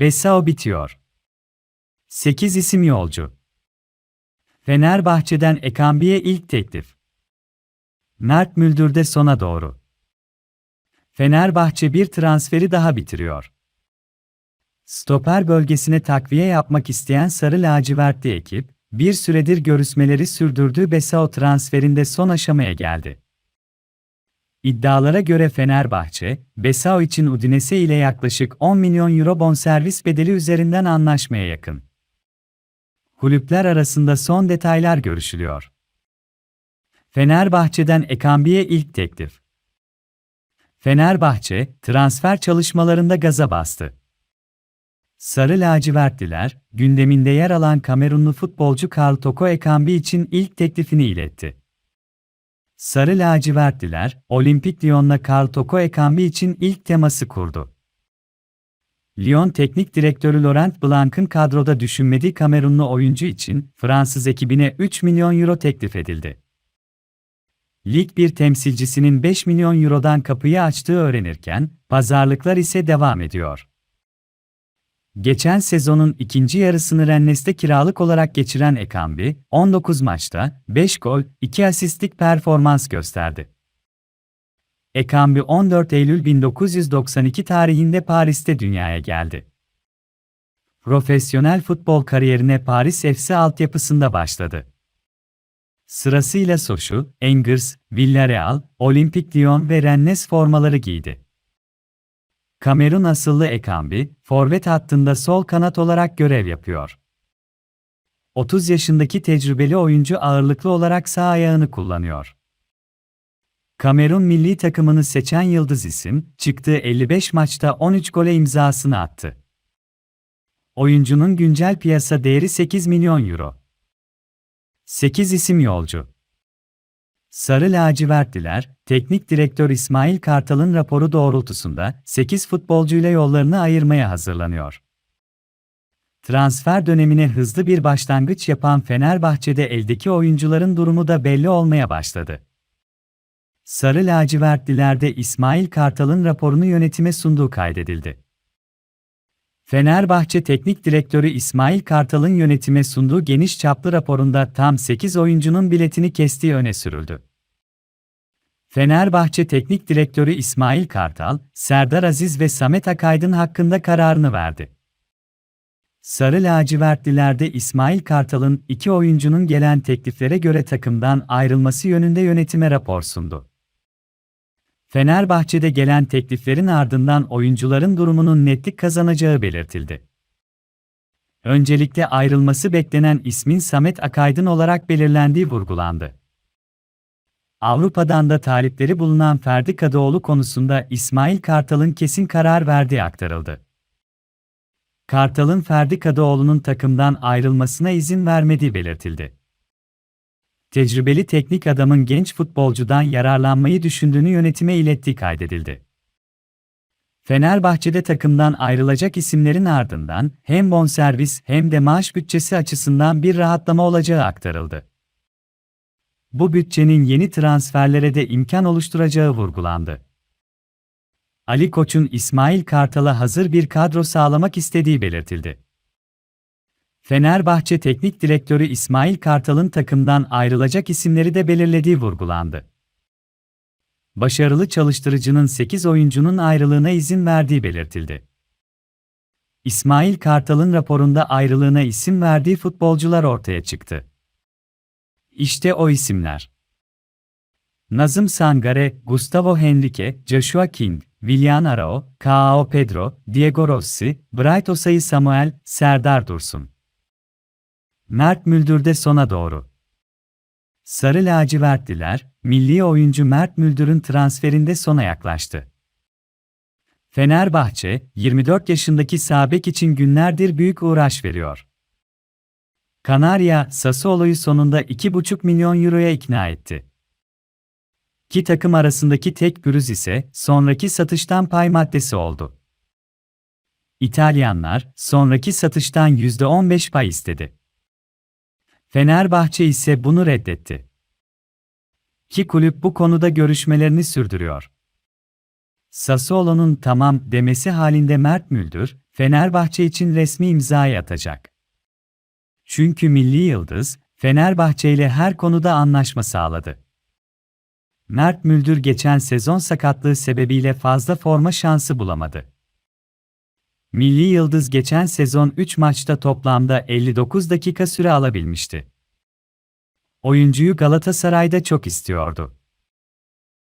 Bessao bitiyor. 8 isim yolcu. Fenerbahçe'den Ekambi'ye ilk teklif. Mert Müldür'de sona doğru. Fenerbahçe bir transferi daha bitiriyor. Stoper bölgesine takviye yapmak isteyen Sarı Lacivertli ekip, bir süredir görüşmeleri sürdürdüğü Besao transferinde son aşamaya geldi. İddialara göre Fenerbahçe, Besao için Udinese ile yaklaşık 10 milyon euro bonservis bedeli üzerinden anlaşmaya yakın. Kulüpler arasında son detaylar görüşülüyor. Fenerbahçe'den Ekambi'ye ilk teklif. Fenerbahçe, transfer çalışmalarında gaza bastı. Sarı lacivertliler, gündeminde yer alan Kamerunlu futbolcu Karl Toko Ekambi için ilk teklifini iletti. Sarı lacivertliler, Olimpik Lyon'la Karl Toko Ekambi için ilk teması kurdu. Lyon Teknik Direktörü Laurent Blanc'ın kadroda düşünmediği Kamerunlu oyuncu için Fransız ekibine 3 milyon euro teklif edildi. Lig 1 temsilcisinin 5 milyon eurodan kapıyı açtığı öğrenirken, pazarlıklar ise devam ediyor. Geçen sezonun ikinci yarısını Rennes'te kiralık olarak geçiren Ekambi, 19 maçta 5 gol, 2 asistlik performans gösterdi. Ekambi 14 Eylül 1992 tarihinde Paris'te dünyaya geldi. Profesyonel futbol kariyerine Paris FC altyapısında başladı. Sırasıyla Sochaux, Angers, Villarreal, Olympique Lyon ve Rennes formaları giydi. Kamerun asıllı Ekambi, forvet hattında sol kanat olarak görev yapıyor. 30 yaşındaki tecrübeli oyuncu ağırlıklı olarak sağ ayağını kullanıyor. Kamerun milli takımını seçen yıldız isim, çıktığı 55 maçta 13 gole imzasını attı. Oyuncunun güncel piyasa değeri 8 milyon euro. 8 isim yolcu. Sarı lacivertliler, teknik direktör İsmail Kartal'ın raporu doğrultusunda 8 futbolcuyla yollarını ayırmaya hazırlanıyor. Transfer dönemine hızlı bir başlangıç yapan Fenerbahçe'de eldeki oyuncuların durumu da belli olmaya başladı. Sarı lacivertlilerde İsmail Kartal'ın raporunu yönetime sunduğu kaydedildi. Fenerbahçe Teknik Direktörü İsmail Kartal'ın yönetime sunduğu geniş çaplı raporunda tam 8 oyuncunun biletini kestiği öne sürüldü. Fenerbahçe Teknik Direktörü İsmail Kartal, Serdar Aziz ve Samet Akaydın hakkında kararını verdi. Sarı lacivertlilerde İsmail Kartal'ın iki oyuncunun gelen tekliflere göre takımdan ayrılması yönünde yönetime rapor sundu. Fenerbahçe'de gelen tekliflerin ardından oyuncuların durumunun netlik kazanacağı belirtildi. Öncelikle ayrılması beklenen ismin Samet Akaydın olarak belirlendiği vurgulandı. Avrupa'dan da talipleri bulunan Ferdi Kadıoğlu konusunda İsmail Kartal'ın kesin karar verdiği aktarıldı. Kartal'ın Ferdi Kadıoğlu'nun takımdan ayrılmasına izin vermediği belirtildi tecrübeli teknik adamın genç futbolcudan yararlanmayı düşündüğünü yönetime ilettiği kaydedildi. Fenerbahçe'de takımdan ayrılacak isimlerin ardından hem bonservis hem de maaş bütçesi açısından bir rahatlama olacağı aktarıldı. Bu bütçenin yeni transferlere de imkan oluşturacağı vurgulandı. Ali Koç'un İsmail Kartal'a hazır bir kadro sağlamak istediği belirtildi. Fenerbahçe Teknik Direktörü İsmail Kartal'ın takımdan ayrılacak isimleri de belirlediği vurgulandı. Başarılı çalıştırıcının 8 oyuncunun ayrılığına izin verdiği belirtildi. İsmail Kartal'ın raporunda ayrılığına isim verdiği futbolcular ortaya çıktı. İşte o isimler. Nazım Sangare, Gustavo Henrique, Joshua King, Willian Arao, Kao Pedro, Diego Rossi, Bright Osayi Samuel, Serdar Dursun. Mert Müldür'de sona doğru. Sarı lacivertliler, milli oyuncu Mert Müldür'ün transferinde sona yaklaştı. Fenerbahçe, 24 yaşındaki Sabek için günlerdir büyük uğraş veriyor. Kanarya, Sassuolo'yu sonunda 2,5 milyon euroya ikna etti. İki takım arasındaki tek pürüz ise sonraki satıştan pay maddesi oldu. İtalyanlar sonraki satıştan %15 pay istedi. Fenerbahçe ise bunu reddetti. Ki kulüp bu konuda görüşmelerini sürdürüyor. Sassuolo'nun tamam demesi halinde Mert Müldür, Fenerbahçe için resmi imzayı atacak. Çünkü Milli Yıldız, Fenerbahçe ile her konuda anlaşma sağladı. Mert Müldür geçen sezon sakatlığı sebebiyle fazla forma şansı bulamadı. Milli Yıldız geçen sezon 3 maçta toplamda 59 dakika süre alabilmişti. Oyuncuyu Galatasaray'da çok istiyordu.